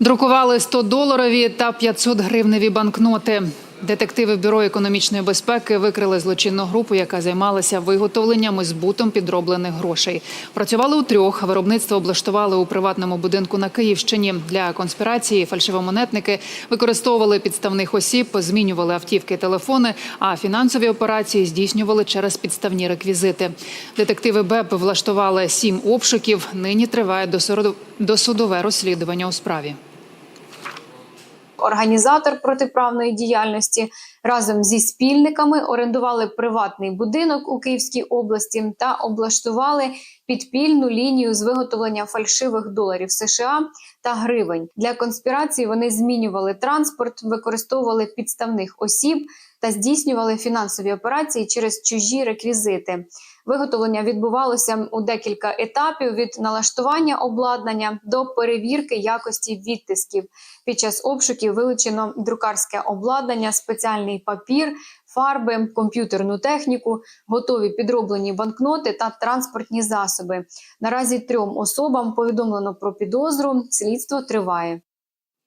Друкували 100 доларові та 500 гривневі банкноти. Детективи бюро економічної безпеки викрили злочинну групу, яка займалася виготовленням і збутом підроблених грошей. Працювали у трьох. Виробництво облаштували у приватному будинку на Київщині. Для конспірації фальшивомонетники використовували підставних осіб, змінювали автівки, і телефони, а фінансові операції здійснювали через підставні реквізити. Детективи БЕП влаштували сім обшуків. Нині триває досудове розслідування у справі. Організатор протиправної діяльності разом зі спільниками орендували приватний будинок у Київській області та облаштували підпільну лінію з виготовлення фальшивих доларів США та гривень. Для конспірації вони змінювали транспорт, використовували підставних осіб та здійснювали фінансові операції через чужі реквізити. Виготовлення відбувалося у декілька етапів від налаштування обладнання до перевірки якості відтисків. Під час обшуків вилучено друкарське обладнання, спеціальний папір, фарби, комп'ютерну техніку, готові підроблені банкноти та транспортні засоби. Наразі трьом особам повідомлено про підозру. Слідство триває.